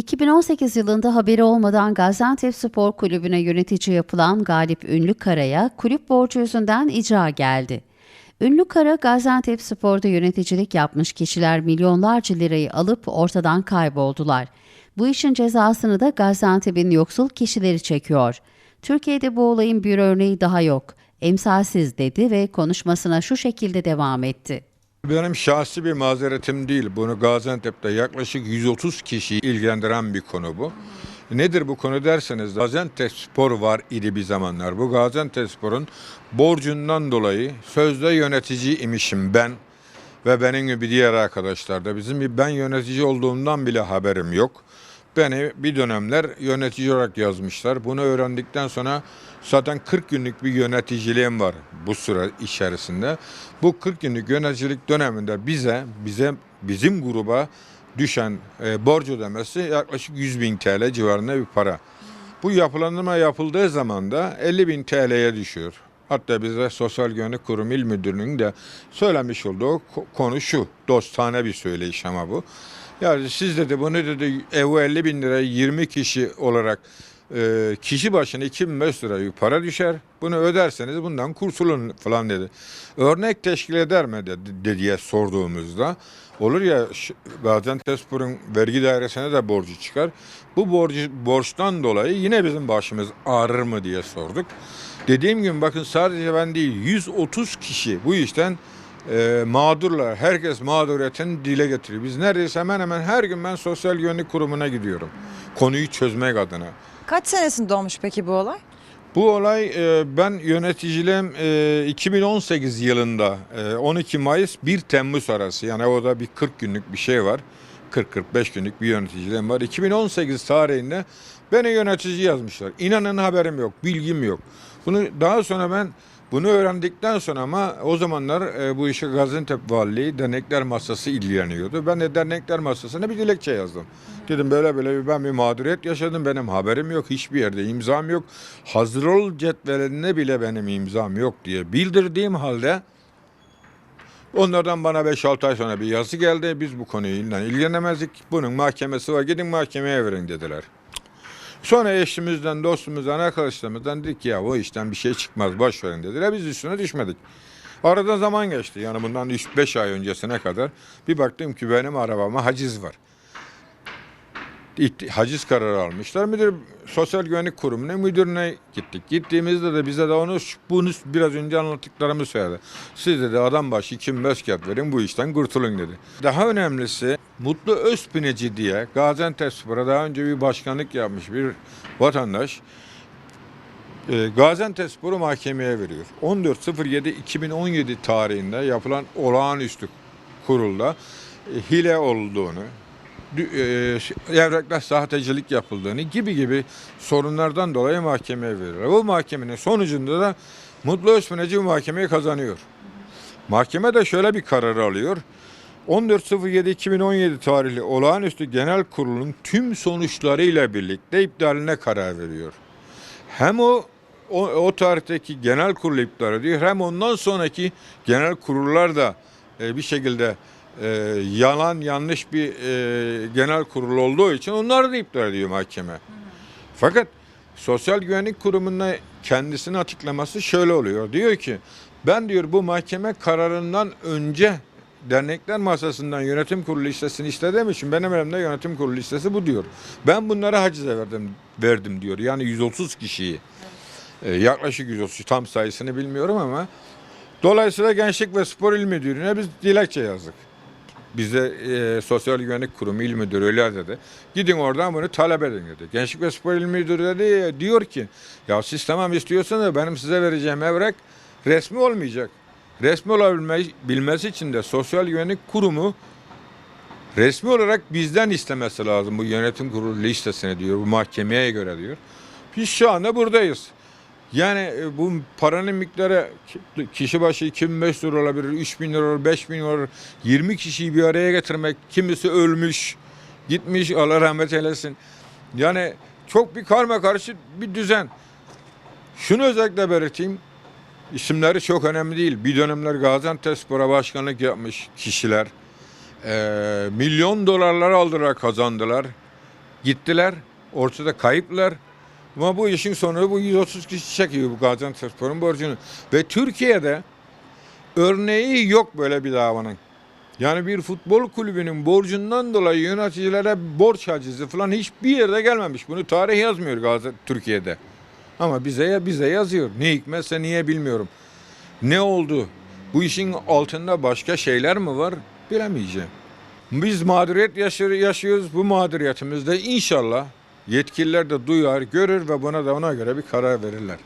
2018 yılında haberi olmadan Gaziantep Spor Kulübü'ne yönetici yapılan Galip Ünlükara'ya kulüp borcu yüzünden icra geldi. Ünlükara Gaziantep Spor'da yöneticilik yapmış kişiler milyonlarca lirayı alıp ortadan kayboldular. Bu işin cezasını da Gaziantep'in yoksul kişileri çekiyor. Türkiye'de bu olayın bir örneği daha yok. Emsalsiz dedi ve konuşmasına şu şekilde devam etti. Benim şahsi bir mazeretim değil. Bunu Gaziantep'te yaklaşık 130 kişiyi ilgilendiren bir konu bu. Nedir bu konu derseniz Gaziantep Spor var idi bir zamanlar. Bu Gaziantep Spor'un borcundan dolayı sözde yönetici imişim ben ve benim gibi diğer arkadaşlar da bizim bir ben yönetici olduğumdan bile haberim yok. Beni bir dönemler yönetici olarak yazmışlar. Bunu öğrendikten sonra zaten 40 günlük bir yöneticiliğim var bu süre içerisinde. Bu 40 günlük yöneticilik döneminde bize, bize bizim gruba düşen e, borç ödemesi yaklaşık 100 bin TL civarında bir para. Bu yapılandırma yapıldığı zaman da 50 bin TL'ye düşüyor. Hatta bize Sosyal Güvenlik Kurumu İl Müdürlüğü'nün de söylemiş olduğu ko- konu şu. Dostane bir söyleyiş ama bu. Yani siz dedi bunu dedi evi 50 bin lira 20 kişi olarak e, kişi başına 2500 lira para düşer. Bunu öderseniz bundan kurtulun falan dedi. Örnek teşkil eder mi dedi, diye sorduğumuzda olur ya ş- Gaziantepspor'un vergi dairesine de borcu çıkar. Bu borcu borçtan dolayı yine bizim başımız ağrır mı diye sorduk. Dediğim gibi bakın sadece ben değil 130 kişi bu işten e, mağdurlar. Herkes mağduriyetini dile getiriyor. Biz neredeyse hemen hemen her gün ben sosyal güvenlik kurumuna gidiyorum. Konuyu çözmek adına. Kaç senesinde olmuş peki bu olay? Bu olay e, ben yöneticiliğim e, 2018 yılında e, 12 Mayıs 1 Temmuz arası yani orada bir 40 günlük bir şey var. 40-45 günlük bir yöneticiliğim var. 2018 tarihinde beni yönetici yazmışlar. İnanın haberim yok, bilgim yok. Bunu daha sonra ben bunu öğrendikten sonra ama o zamanlar e, bu işe Gaziantep Valiliği Dernekler Masası ilgileniyordu. Ben de Dernekler Masası'na bir dilekçe yazdım. Dedim böyle böyle bir- ben bir mağduriyet yaşadım. Benim haberim yok. Hiçbir yerde imzam yok. Hazır ol cetvelinde bile benim imzam yok diye bildirdiğim halde onlardan bana 5-6 ay sonra bir yazı geldi. Biz bu konuyla ilgilenemezdik. Bunun mahkemesi var. Gidin mahkemeye verin dediler. Sonra eşimizden, dostumuzdan, arkadaşlarımızdan dedik ki ya o işten bir şey çıkmaz boş verin dediler. Biz üstüne düşmedik. Arada zaman geçti. Yani bundan 3-5 ay öncesine kadar bir baktım ki benim arabama haciz var. Haciz kararı almışlar. Müdür Sosyal Güvenlik Kurumu'na müdürüne gittik. Gittiğimizde de bize de onu bunu biraz önce anlattıklarımı söyledi. Siz dedi adam başı 2500 kağıt verin bu işten kurtulun dedi. Daha önemlisi Mutlu Özpineci diye Gaziantepspor'a daha önce bir başkanlık yapmış bir vatandaş e, Gaziantepspor'u mahkemeye veriyor. 14.07.2017 tarihinde yapılan olağanüstü kurulda e, hile olduğunu, e, evraklar sahtecilik yapıldığını gibi gibi sorunlardan dolayı mahkemeye veriyor. Bu mahkemenin sonucunda da Mutlu Özpineci bu mahkemeyi kazanıyor. Mahkeme de şöyle bir karar alıyor. 14.07.2017 tarihli olağanüstü genel kurulun tüm sonuçlarıyla birlikte iptaline karar veriyor. Hem o o, o tarihteki genel kurul iptal ediyor hem ondan sonraki genel kurullar da e, bir şekilde e, yalan yanlış bir e, genel kurul olduğu için onları da iptal ediyor mahkeme. Fakat Sosyal Güvenlik Kurumu'na kendisini açıklaması şöyle oluyor. Diyor ki ben diyor bu mahkeme kararından önce dernekler masasından yönetim kurulu listesini istediğim için benim elimde yönetim kurulu listesi bu diyor. Ben bunlara hacize verdim, verdim diyor. Yani 130 kişiyi. Ee, yaklaşık 130 tam sayısını bilmiyorum ama dolayısıyla Gençlik ve Spor İl Müdürlüğü'ne biz dilekçe yazdık. Bize e, Sosyal Güvenlik Kurumu İl Müdürü öyle dedi. Gidin oradan bunu talep edin dedi. Gençlik ve Spor İl Müdürü dedi, diyor ki ya siz tamam istiyorsanız benim size vereceğim evrak resmi olmayacak. Resmi olabilmesi için de Sosyal Güvenlik Kurumu resmi olarak bizden istemesi lazım bu yönetim kurulu listesini diyor. Bu mahkemeye göre diyor. Biz şu anda buradayız. Yani e, bu paranın miktarı ki- kişi başı 2500 lira olabilir, 3000 lira olur, 5000 lira olur. 20 kişiyi bir araya getirmek, kimisi ölmüş, gitmiş, Allah rahmet eylesin. Yani çok bir karma karışık bir düzen. Şunu özellikle belirteyim. İsimleri çok önemli değil. Bir dönemler Gaziantepspor'a başkanlık yapmış kişiler. eee, milyon dolarlar aldılar, kazandılar. Gittiler. Ortada kayıplar. Ama bu işin sonu bu 130 kişi çekiyor bu Gaziantepspor'un borcunu. Ve Türkiye'de örneği yok böyle bir davanın. Yani bir futbol kulübünün borcundan dolayı yöneticilere borç hacizi falan hiçbir yerde gelmemiş. Bunu tarih yazmıyor Gazi Türkiye'de. Ama bize bize yazıyor. Ne hikmetse niye bilmiyorum. Ne oldu? Bu işin altında başka şeyler mi var? Bilemeyeceğim. Biz mağduriyet yaşıyor- yaşıyoruz. Bu mağduriyetimizde inşallah yetkililer de duyar, görür ve buna da ona göre bir karar verirler.